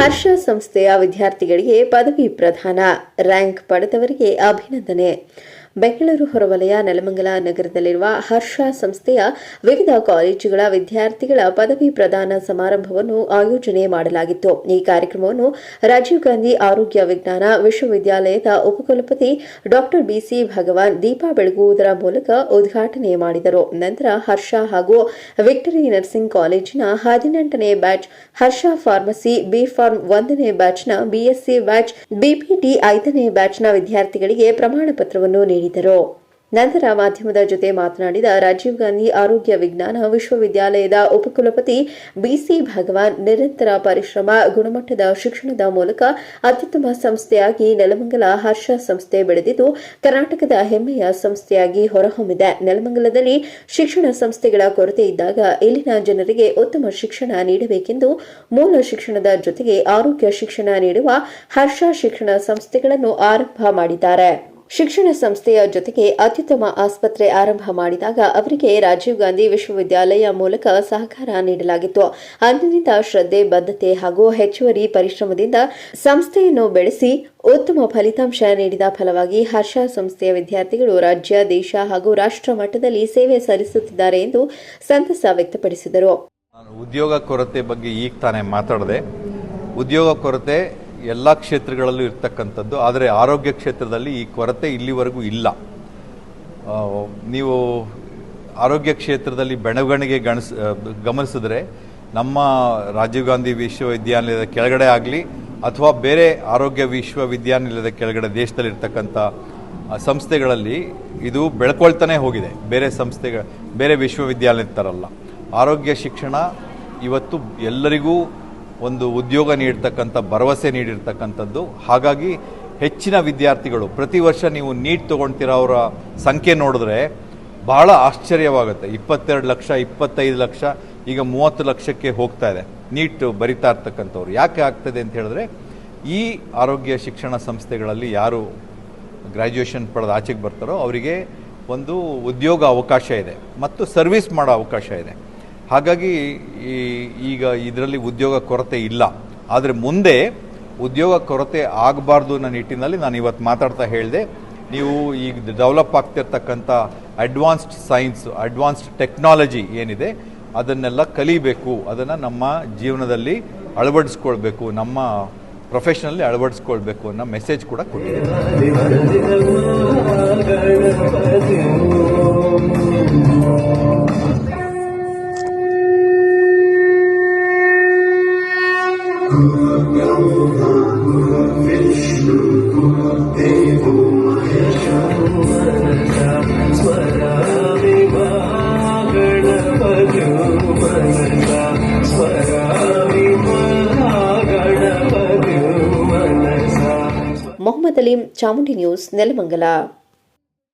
ಹರ್ಷ ಸಂಸ್ಥೆಯ ವಿದ್ಯಾರ್ಥಿಗಳಿಗೆ ಪದವಿ ಪ್ರದಾನ ರ್ಯಾಂಕ್ ಪಡೆದವರಿಗೆ ಅಭಿನಂದನೆ ಬೆಂಗಳೂರು ಹೊರವಲಯ ನೆಲಮಂಗಲ ನಗರದಲ್ಲಿರುವ ಹರ್ಷ ಸಂಸ್ಥೆಯ ವಿವಿಧ ಕಾಲೇಜುಗಳ ವಿದ್ಯಾರ್ಥಿಗಳ ಪದವಿ ಪ್ರದಾನ ಸಮಾರಂಭವನ್ನು ಆಯೋಜನೆ ಮಾಡಲಾಗಿತ್ತು. ಈ ಕಾರ್ಯಕ್ರಮವನ್ನು ರಾಜೀವ್ ಗಾಂಧಿ ಆರೋಗ್ಯ ವಿಜ್ಞಾನ ವಿಶ್ವವಿದ್ಯಾಲಯದ ಉಪಕುಲಪತಿ ಡಾಕ್ಟರ್ ಬಿಸಿ ಭಗವಾನ್ ದೀಪ ಬೆಳಗುವುದರ ಮೂಲಕ ಉದ್ಘಾಟನೆ ಮಾಡಿದರು. ನಂತರ ಹರ್ಷ ಹಾಗೂ ವಿಕ್ಟರಿ ನರ್ಸಿಂಗ್ ಕಾಲೇಜಿನ ಹದಿನೆಂಟನೇ batch, Harsha pharmacy B pharm ಒಂದನೇ ಬ್ಯಾಚ್ನ ಬಿಎಸ್ಸಿ ಬ್ಯಾಚ್, ಬಿಪಿಟಿ ಐದನೇ ಬ್ಯಾಚ್ನ ವಿದ್ಯಾರ್ಥಿಗಳಿಗೆ ಪ್ರಮಾಣ ಪತ್ರವನ್ನು ನೀಡಿದರು ನಂತರ ಮಾಧ್ಯಮದ ಜೊತೆ ಮಾತನಾಡಿದ ರಾಜೀವ್ ಗಾಂಧಿ ಆರೋಗ್ಯ ವಿಜ್ಞಾನ ವಿಶ್ವವಿದ್ಯಾಲಯದ ಉಪಕುಲಪತಿ ಬಿಸಿ ಭಗವಾನ್ ನಿರಂತರ ಪರಿಶ್ರಮ ಗುಣಮಟ್ಟದ ಶಿಕ್ಷಣದ ಮೂಲಕ ಅತ್ಯುತ್ತಮ ಸಂಸ್ಥೆಯಾಗಿ ನೆಲಮಂಗಲ ಹರ್ಷ ಸಂಸ್ಥೆ ಬೆಳೆದಿದ್ದು, ಕರ್ನಾಟಕದ ಹೆಮ್ಮೆಯ ಸಂಸ್ಥೆಯಾಗಿ ಹೊರಹೊಮ್ಮಿದೆ. ನೆಲಮಂಗಲದಲ್ಲಿ ಶಿಕ್ಷಣ ಸಂಸ್ಥೆಗಳ ಕೊರತೆ ಇದ್ದಾಗ ಇಲ್ಲಿನ ಜನರಿಗೆ ಉತ್ತಮ ಶಿಕ್ಷಣ ನೀಡಬೇಕೆಂದು ಮೂಲ ಶಿಕ್ಷಣದ ಜೊತೆಗೆ ಆರೋಗ್ಯ ಶಿಕ್ಷಣ ನೀಡುವ ಹರ್ಷ ಶಿಕ್ಷಣ ಸಂಸ್ಥೆಗಳನ್ನು ಆರಂಭ ಮಾಡಿದ್ದಾರೆ. ಶಿಕ್ಷಣ ಸಂಸ್ಥೆಯ ಜೊತೆಗೆ ಅತ್ಯುತ್ತಮ ಆಸ್ಪತ್ರೆ ಆರಂಭ ಮಾಡಿದಾಗ ಅವರಿಗೆ ರಾಜೀವ್ ಗಾಂಧಿ ವಿಶ್ವವಿದ್ಯಾಲಯ ಮೂಲಕ ಸಹಕಾರ ನೀಡಲಾಗಿತ್ತು. ಅಂದಿನಿಂದ ಶ್ರದ್ಧೆ, ಬದ್ಧತೆ ಹಾಗೂ ಹೆಚ್ಚುವರಿ ಪರಿಶ್ರಮದಿಂದ ಸಂಸ್ಥೆಯನ್ನು ಬೆಳೆಸಿ ಉತ್ತಮ ಫಲಿತಾಂಶ ನೀಡಿದ ಫಲವಾಗಿ ಹರ್ಷ ಸಂಸ್ಥೆಯ ವಿದ್ಯಾರ್ಥಿಗಳು ರಾಜ್ಯ, ದೇಶ ಹಾಗೂ ರಾಷ್ಟ್ರ ಮಟ್ಟದಲ್ಲಿ ಸೇವೆ ಸಲ್ಲಿಸುತ್ತಿದ್ದಾರೆ ಎಂದು ಸಂತಸ ವ್ಯಕ್ತಪಡಿಸಿದರು. ಉದ್ಯೋಗ ಕೊರತೆ ಬಗ್ಗೆ ಈಗ ತಾನೇ ಮಾತಾಡಿದೆ. ಉದ್ಯೋಗ ಕೊರತೆ ಎಲ್ಲ ಕ್ಷೇತ್ರಗಳಲ್ಲೂ ಇರ್ತಕ್ಕಂಥದ್ದು, ಆದರೆ ಆರೋಗ್ಯ ಕ್ಷೇತ್ರದಲ್ಲಿ ಈ ಕೊರತೆ ಇಲ್ಲಿವರೆಗೂ ಇಲ್ಲ. ನೀವು ಆರೋಗ್ಯ ಕ್ಷೇತ್ರದಲ್ಲಿ ಬೆಳವಣಿಗೆ ಗಣಿಸ್ ಗಮನಿಸಿದ್ರೆ ನಮ್ಮ ರಾಜೀವ್ ಗಾಂಧಿ ವಿಶ್ವವಿದ್ಯಾನಿಲಯದ ಕೆಳಗಡೆ ಆಗಲಿ, ಅಥವಾ ಬೇರೆ ಆರೋಗ್ಯ ವಿಶ್ವವಿದ್ಯಾನಿಲಯದ ಕೆಳಗಡೆ ದೇಶದಲ್ಲಿರ್ತಕ್ಕಂಥ ಸಂಸ್ಥೆಗಳಲ್ಲಿ ಇದು ಬೆಳ್ಕೊಳ್ತಾನೆ ಹೋಗಿದೆ. ಬೇರೆ ಸಂಸ್ಥೆಗಳ ಬೇರೆ ವಿಶ್ವವಿದ್ಯಾಲಯದ ಥರಲ್ಲ ಆರೋಗ್ಯ ಶಿಕ್ಷಣ ಇವತ್ತು ಎಲ್ಲರಿಗೂ ಒಂದು ಉದ್ಯೋಗ ನೀಡ್ತಕ್ಕಂಥ, ಭರವಸೆ ನೀಡಿರ್ತಕ್ಕಂಥದ್ದು. ಹಾಗಾಗಿ ಹೆಚ್ಚಿನ ವಿದ್ಯಾರ್ಥಿಗಳು, ಪ್ರತಿ ವರ್ಷ ನೀವು ನೀಟ್ ತೊಗೊಳ್ತಿರೋರ ಸಂಖ್ಯೆ ನೋಡಿದ್ರೆ ಬಹಳ ಆಶ್ಚರ್ಯವಾಗುತ್ತೆ. ಇಪ್ಪತ್ತೆರಡು ಲಕ್ಷ, ಇಪ್ಪತ್ತೈದು ಲಕ್ಷ, ಈಗ ಮೂವತ್ತು ಲಕ್ಷಕ್ಕೆ ಹೋಗ್ತಾ ಇದೆ. ನೀಟ್ ಬರಿತಾ ಇರ್ತಕ್ಕಂಥವ್ರು. ಯಾಕೆ ಆಗ್ತದೆ ಅಂತ ಹೇಳಿದ್ರೆ, ಈ ಆರೋಗ್ಯ ಶಿಕ್ಷಣ ಸಂಸ್ಥೆಗಳಲ್ಲಿ ಯಾರು ಗ್ರ್ಯಾಜುಯೇಷನ್ ಪಡೆದು ಆಚೆಗೆ ಬರ್ತಾರೋ ಅವರಿಗೆ ಒಂದು ಉದ್ಯೋಗ ಅವಕಾಶ ಇದೆ. ಮತ್ತು ಸರ್ವಿಸ್ ಮಾಡೋ ಅವಕಾಶ ಇದೆ. ಹಾಗಾಗಿ ಈ ಈಗ ಇದರಲ್ಲಿ ಉದ್ಯೋಗ ಕೊರತೆ ಇಲ್ಲ. ಆದರೆ ಮುಂದೆ ಉದ್ಯೋಗ ಕೊರತೆ ಆಗಬಾರ್ದು ಅನ್ನೋ ನಿಟ್ಟಿನಲ್ಲಿ ನಾನು ಇವತ್ತು ಮಾತಾಡ್ತಾ ಹೇಳಿದೆ. ನೀವು ಈಗ ಡೆವಲಪ್ ಆಗ್ತಿರ್ತಕ್ಕಂಥ ಅಡ್ವಾನ್ಸ್ಡ್ ಸೈನ್ಸ್, ಅಡ್ವಾನ್ಸ್ಡ್ ಟೆಕ್ನಾಲಜಿ ಏನಿದೆ, ಅದನ್ನೆಲ್ಲ ಕಲಿಬೇಕು. ಅದನ್ನು ನಮ್ಮ ಜೀವನದಲ್ಲಿ ಅಳವಡಿಸ್ಕೊಳ್ಬೇಕು, ನಮ್ಮ ಪ್ರೊಫೆಷನಲ್ಲಿ ಅಳವಡಿಸ್ಕೊಳ್ಬೇಕು ಅನ್ನೋ ಮೆಸೇಜ್ ಕೂಡ ಕೊಟ್ಟಿದೆ. ಮೊಹಮ್ಮದ್ ಅಲೀಂ ಚಾಮುಂಡಿ ನ್ಯೂಸ್ ನೆಲಮಂಗಲ.